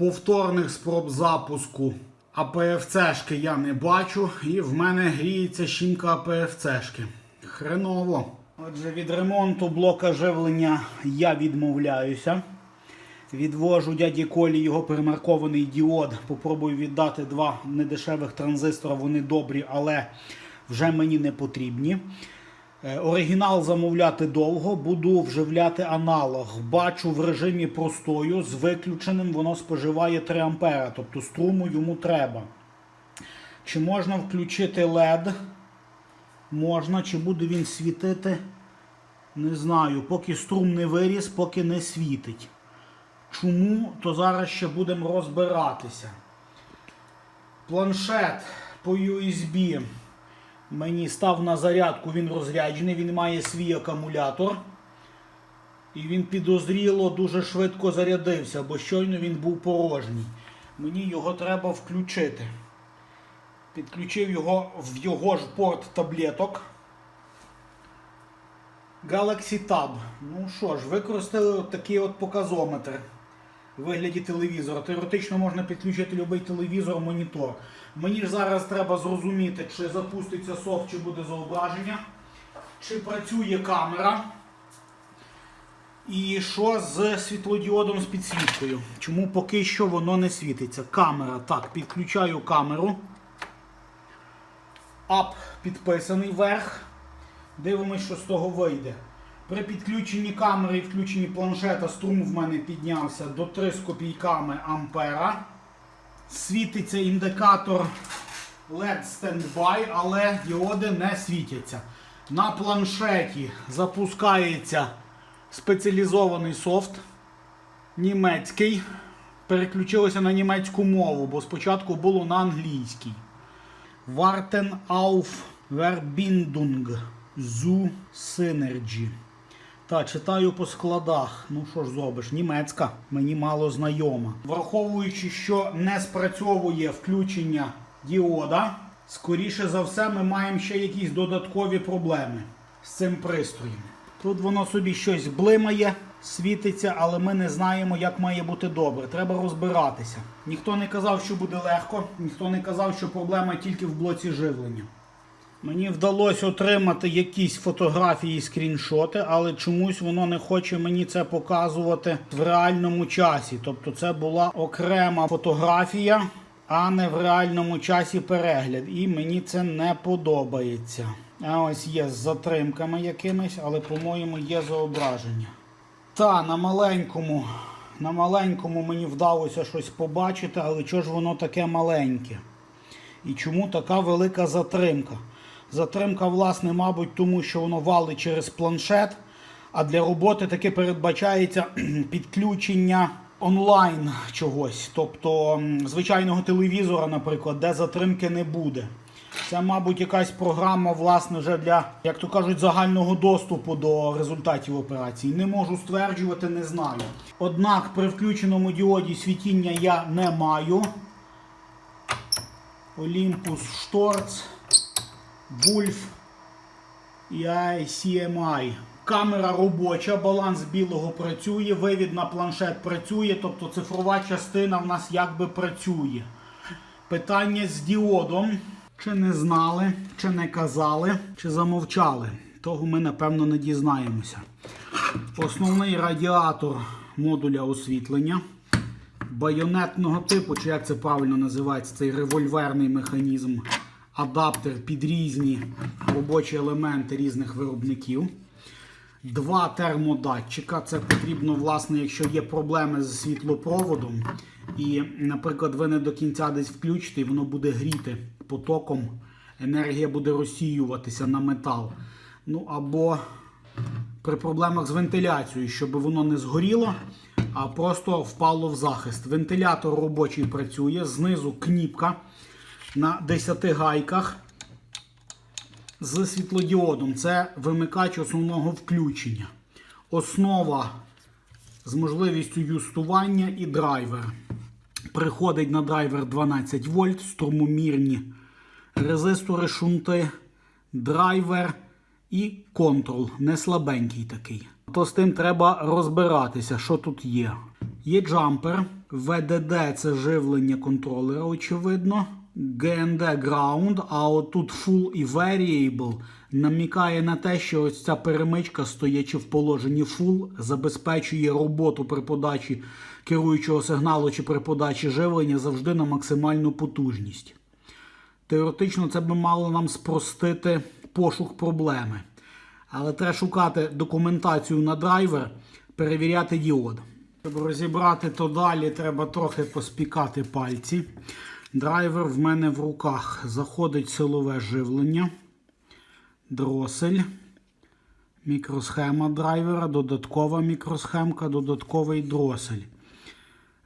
Повторних спроб запуску АПФЦшки я не бачу, і в мене гріється щінка АПФЦшки. Хреново. Отже, від ремонту блока живлення я відмовляюся. Відвожу дяді Колі його перемаркований діод. Попробую віддати два недешевих транзистора. Вони добрі, але вже мені не потрібні. Е, Оригінал замовляти довго, буду вживляти аналог. Бачу в режимі простою з виключеним воно споживає 3 ампера, тобто струму йому треба. Чи можна включити LED? Можна, чи буде він світити? Не знаю. Поки струм не виріс, поки не світить. Чому, то зараз ще будемо розбиратися. Планшет по USB мені став на зарядку, він розряджений, він має свій акумулятор. І він підозріло дуже швидко зарядився, бо щойно він був порожній. Мені його треба включити. Підключив його в його ж порт таблеток. Galaxy Tab. Ну що ж, використали от такий от показометр вигляді телевізора. Теоретично можна підключити будь-який телевізор, монітор. Мені ж зараз треба зрозуміти, чи запуститься софт, чи буде зображення, чи працює камера. І що з світлодіодом з підсвіткою? Чому поки що воно не світиться? Камера. Так, підключаю камеру. Ап підписаний вверх. Дивимось, що з того вийде. При підключенні камери і включенні планшета струм в мене піднявся до 3 з копійками ампера. Світиться індикатор LED Standby, але діоди не світяться. На планшеті запускається спеціалізований софт німецький. Переключилося на німецьку мову, бо спочатку було на англійській. Warten auf Verbindung zu Synergy. Та, читаю по складах. Ну що ж зробиш, німецька мені мало знайома. Враховуючи, що не спрацьовує включення діода, скоріше за все, ми маємо ще якісь додаткові проблеми з цим пристроєм. Тут воно собі щось блимає, світиться, але ми не знаємо, як має бути добре. Треба розбиратися. Ніхто не казав, що буде легко, ніхто не казав, що проблема тільки в блоці живлення. Мені вдалося отримати якісь фотографії і скріншоти, але чомусь воно не хоче мені це показувати в реальному часі. Тобто це була окрема фотографія, а не в реальному часі перегляд. І мені це не подобається. А ось є з затримками якимись, але, по-моєму, є зображення. Та на маленькому, на маленькому мені вдалося щось побачити, але чого ж воно таке маленьке? І чому така велика затримка? Затримка, власне, мабуть, тому що воно валить через планшет, а для роботи таки передбачається підключення онлайн чогось, тобто звичайного телевізора, наприклад, де затримки не буде. Це, мабуть, якась програма, власне, вже для, як то кажуть, загального доступу до результатів операції. Не можу стверджувати, не знаю. Однак при включеному діоді світіння я не маю. Olympus Storz, Wolf ICMI. Камера робоча, баланс білого працює, вивід на планшет працює, тобто цифрова частина в нас якби працює. Питання з діодом. Чи не знали, чи не казали, чи замовчали. Того ми напевно не дізнаємося. Основний радіатор модуля освітлення байонетного типу, чи як це правильно називається, цей револьверний механізм, адаптер під різні робочі елементи різних виробників. Два термодатчика. Це потрібно, власне, якщо є проблеми з світлопроводом, і, наприклад, ви не до кінця десь включите, і воно буде гріти потоком, енергія буде розсіюватися на метал. Ну або при проблемах з вентиляцією, щоб воно не згоріло, а просто впало в захист. Вентилятор робочий працює, знизу кніпка на 10 гайках з світлодіодом. Це вимикач основного включення. Основа з можливістю юстування і драйвер. Приходить на драйвер 12 вольт, струмомірні резистори, шунти, драйвер і контрол. Не слабенький такий. То з тим треба розбиратися, що тут є. Є джампер VDD це живлення контролера, очевидно. GND Ground, а отут Full і Variable намікає на те, що ось ця перемичка, стоячи в положенні Full, забезпечує роботу при подачі керуючого сигналу чи при подачі живлення завжди на максимальну потужність. Теоретично це би мало нам спростити пошук проблеми. Але треба шукати документацію на драйвер, перевіряти діод. Щоб розібрати то далі, треба трохи поспікати пальці. Драйвер в мене в руках. Заходить силове живлення, дросель, мікросхема драйвера, додаткова мікросхемка, додатковий дросель.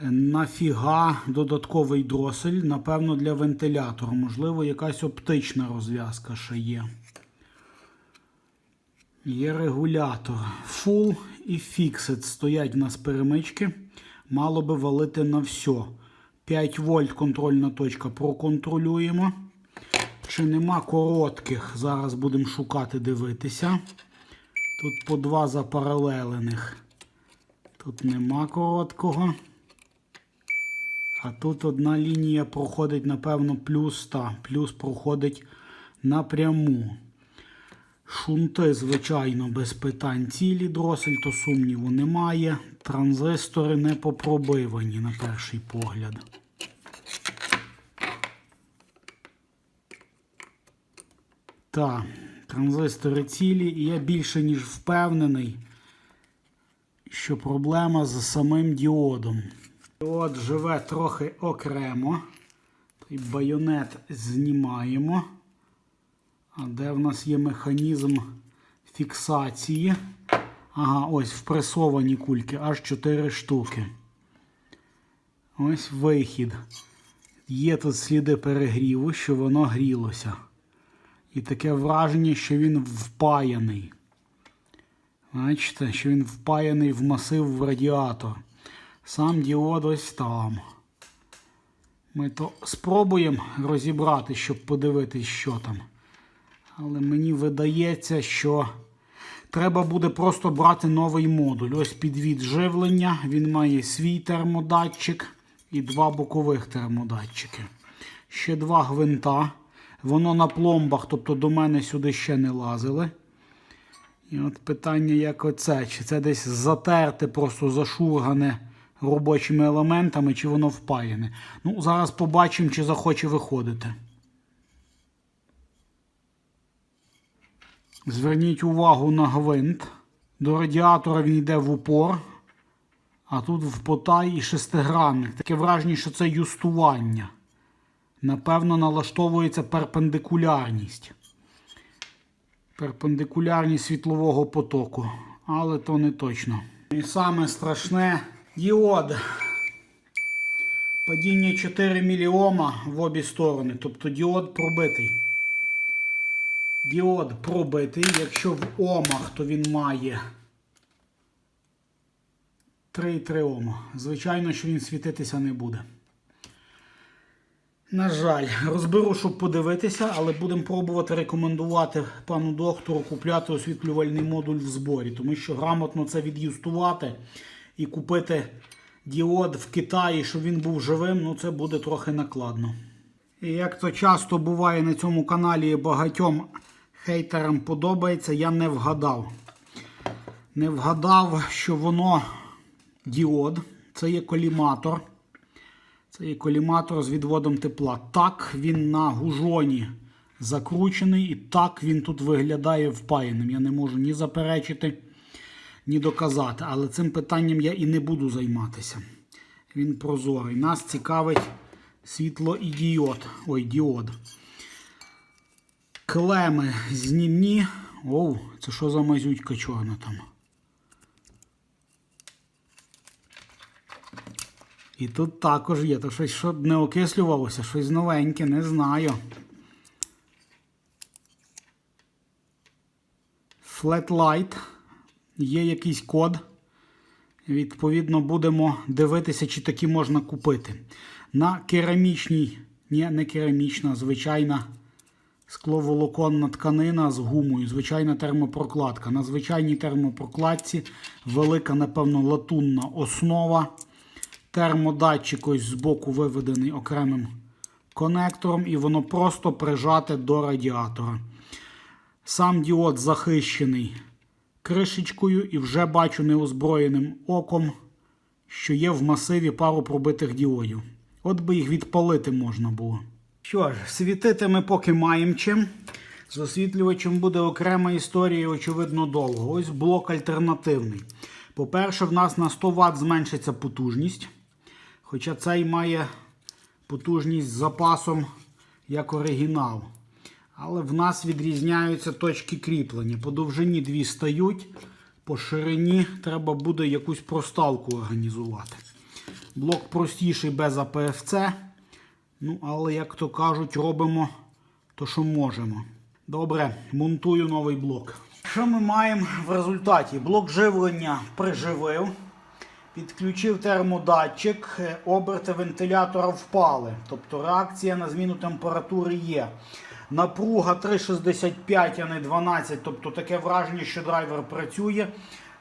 Нафіга додатковий дросель, напевно, для вентилятора. Можливо, якась оптична розв'язка ще є. Є регулятор. Full і Fixed стоять в нас перемички. Мало би валити на все. 5 вольт контрольна точка проконтролюємо. Чи нема коротких? Зараз будемо шукати, дивитися. Тут по два запаралелених. Тут нема короткого. А тут одна лінія проходить, напевно, плюс 100. Плюс проходить напряму. Шунти, звичайно, без питань цілі дросель, то сумніву немає. Транзистори не попробивані на перший погляд. Так, транзистори цілі, і я більше ніж впевнений, що проблема з самим діодом. Діод живе трохи окремо. Той байонет знімаємо. А де в нас є механізм фіксації? Ага, ось впресовані кульки, аж 4 штуки. Ось вихід. Є тут сліди перегріву, що воно грілося. І таке враження, що він впаяний. Бачите, що він впаяний в масив в радіатор. Сам діод ось там. Ми то спробуємо розібрати, щоб подивитись, що там. Але мені видається, що треба буде просто брати новий модуль. Ось підвід живлення. Він має свій термодатчик і два бокових термодатчики. Ще два гвинта. Воно на пломбах, тобто до мене сюди ще не лазили. І от питання, як оце, чи це десь затерте, просто зашургане робочими елементами, чи воно впаяне. Ну, зараз побачимо, чи захоче виходити. Зверніть увагу на гвинт. До радіатора він йде в упор, а тут в потай і шестигранник. Таке враження, що це юстування. Напевно, налаштовується перпендикулярність. Перпендикулярність світлового потоку. Але то не точно. І саме страшне діод. Падіння 4 міліома в обі сторони. Тобто діод пробитий. Діод пробитий. Якщо в омах, то він має 3,3 ома. Звичайно, що він світитися не буде. На жаль, розберу, щоб подивитися, але будемо пробувати рекомендувати пану доктору купляти освітлювальний модуль в зборі, тому що грамотно це від'юстувати і купити діод в Китаї, щоб він був живим, ну це буде трохи накладно. І як то часто буває на цьому каналі багатьом хейтерам подобається, я не вгадав. Не вгадав, що воно діод, це є коліматор. Це є коліматор з відводом тепла. Так він на гужоні закручений, і так він тут виглядає впаяним. Я не можу ні заперечити, ні доказати. Але цим питанням я і не буду займатися. Він прозорий. Нас цікавить світло і діод. Ой, діод. Клеми знімні. Оу, це що за мазютька чорна там? І тут також є, то щось що не окислювалося, щось новеньке, не знаю. Flatlight. Є якийсь код. Відповідно, будемо дивитися, чи такі можна купити. На керамічній, ні, не керамічна, звичайна скловолоконна тканина з гумою, звичайна термопрокладка. На звичайній термопрокладці велика, напевно, латунна основа. Термодатчик ось збоку виведений окремим конектором, і воно просто прижате до радіатора. Сам діод захищений кришечкою, і вже бачу неозброєним оком, що є в масиві пару пробитих діодів. От би їх відпалити можна було. Що ж, світити ми поки маємо чим. З освітлювачем буде окрема історія, очевидно, довго. Ось блок альтернативний. По-перше, в нас на 100 Вт зменшиться потужність. Хоча цей має потужність з запасом як оригінал. Але в нас відрізняються точки кріплення. По довжині дві стають, по ширині треба буде якусь проставку організувати. Блок простіший без АПФЦ. Ну, але, як то кажуть, робимо то, що можемо. Добре, монтую новий блок. Що ми маємо в результаті? Блок живлення приживив, підключив термодатчик, е, оберти вентилятора впали. Тобто реакція на зміну температури є. Напруга 3,65, а не 12. Тобто таке враження, що драйвер працює.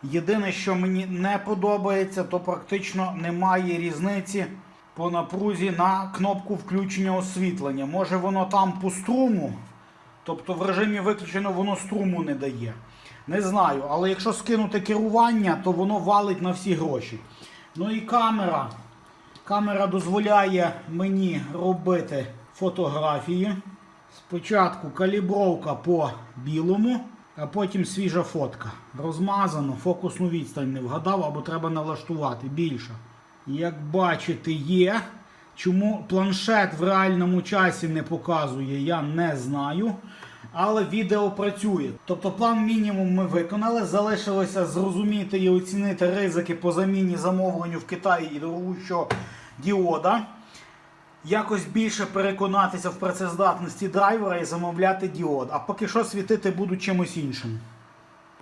Єдине, що мені не подобається, то практично немає різниці по напрузі на кнопку включення освітлення. Може воно там по струму, тобто в режимі виключено воно струму не дає. Не знаю, але якщо скинути керування, то воно валить на всі гроші. Ну і камера. Камера дозволяє мені робити фотографії. Спочатку калібровка по білому, а потім свіжа фотка. Розмазано, фокусну відстань не вгадав, або треба налаштувати більше. Як бачите, є. Чому планшет в реальному часі не показує, я не знаю. Але відео працює. Тобто план мінімум ми виконали. Залишилося зрозуміти і оцінити ризики по заміні замовленню в Китаї і дорогущого діода. Якось більше переконатися в працездатності драйвера і замовляти діод. А поки що світити буду чимось іншим.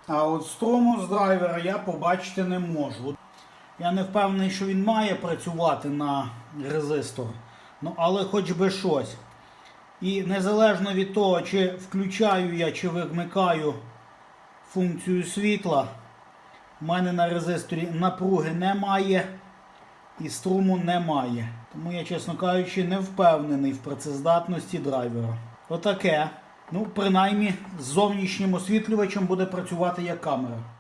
А от струму з драйвера я побачити не можу. Я не впевнений, що він має працювати на резистор. Ну, але хоч би щось. І незалежно від того, чи включаю я, чи вимикаю функцію світла, в мене на резисторі напруги немає і струму немає. Тому я, чесно кажучи, не впевнений в працездатності драйвера. Отаке. Ну, принаймні, з зовнішнім освітлювачем буде працювати як камера.